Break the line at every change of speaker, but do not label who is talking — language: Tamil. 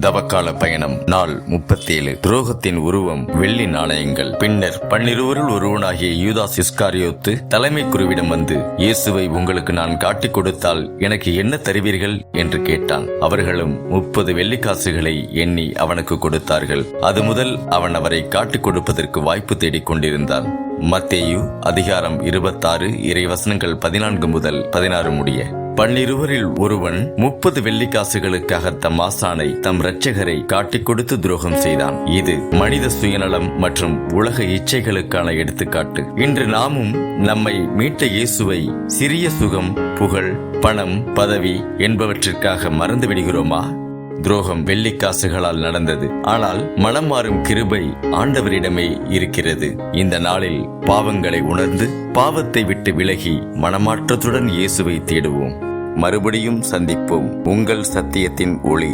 தவக்கால பயணம். நாள் முப்பத்தேழு. துரோகத்தின் உருவம் வெள்ளி நாணயங்கள். பின்னர் பன்னிருவருள் ஒருவனாகிய யூதாஸ் இஸ்காரியோத்து தலைமை குருவிடம் வந்து இயேசுவை உங்களுக்கு நான் காட்டிக் கொடுத்தால் எனக்கு என்ன தருவீர்கள்? என்று கேட்டான். அவர்களும் முப்பது வெள்ளிக்காசுகளை எண்ணி அவனுக்கு கொடுத்தார்கள். அது முதல் அவன் அவரை காட்டிக் கொடுப்பதற்கு வாய்ப்பு தேடிக் கொண்டிருந்தான். மத்தேயு அதிகாரம் இருபத்தாறு இறைவசனங்கள் பதினான்கு முதல் பதினாறு முடிய. பன்னிருவரில் ஒருவன் முப்பது வெள்ளிக்காசுகளுக்காக தம் ஆசானை தம் இரட்சகரை காட்டிக் கொடுத்து துரோகம் செய்தான். இது மனித சுயநலம் மற்றும் உலக இச்சைகளுக்கான எடுத்துக்காட்டு. இன்று நாமும் நம்மை மீட்ட இயேசுவை சிறிய சுகம் புகழ் பணம் பதவி என்பவற்றிற்காக மறந்து விடுகிறோமா துரோகம் வெள்ளிக்காசுகளால் நடந்தது. ஆனால் மனம் மாறும் கிருபை ஆண்டவரிடமே இருக்கிறது. இந்த நாளில் பாவங்களை உணர்ந்து பாவத்தை விட்டு விலகி மனமாற்றத்துடன் இயேசுவை தேடுவோம். மறுபடியும் சந்திப்போம். உங்கள் சத்தியத்தின் ஒளி.